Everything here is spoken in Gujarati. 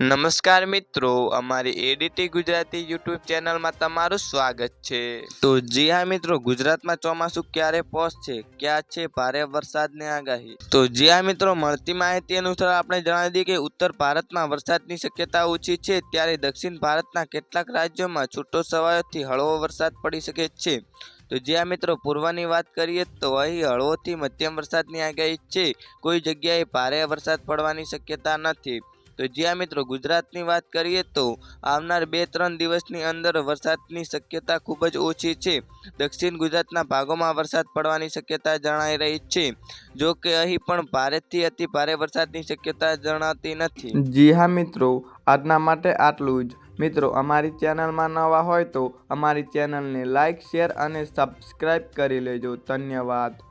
નમસ્કાર મિત્રો, અમારી એડીટી ગુજરાતી યુટ્યુબ ચેનલમાં તમારું સ્વાગત છે. તો જી હા મિત્રો, ગુજરાતમાં ચોમાસું ક્યારે પહોંચશે? ક્યાં છે? ભારે વરસાદની આગાહી. તો જી હા મિત્રો, મળતી માહિતી અનુસાર આપણે જણાવી દઈએ કે ઉત્તર ભારતમાં વરસાદની શક્યતા ઓછી છે, ત્યારે દક્ષિણ ભારતના કેટલાક રાજ્યોમાં છૂટો સવાયોથી હળવો વરસાદ પડી શકે છે. તો જ્યાં મિત્રો, પૂર્વની વાત કરીએ તો અહીં હળવોથી મધ્યમ વરસાદની આગાહી છે. કોઈ જગ્યાએ ભારે વરસાદ પડવાની શક્યતા નથી. તો જ્યાં મિત્રો ગુજરાતની વાત કરીએ તો આવનાર બે ત્રણ દિવસની અંદર વરસાદની શક્યતા ખૂબ જ ઓછી છે. દક્ષિણ ગુજરાતના ભાગોમાં વરસાદ પડવાની શક્યતા જણાઈ રહી છે. જો કે અહીં પણ ભારેથી અતિ ભારે વરસાદની શક્યતા જણાતી નથી. જી હા મિત્રો, આજના માટે આટલું જ. મિત્રો, અમારી ચેનલમાં નવા હોય તો અમારી ચેનલને લાઇક શેર અને સબસ્ક્રાઈબ કરી લેજો. ધન્યવાદ.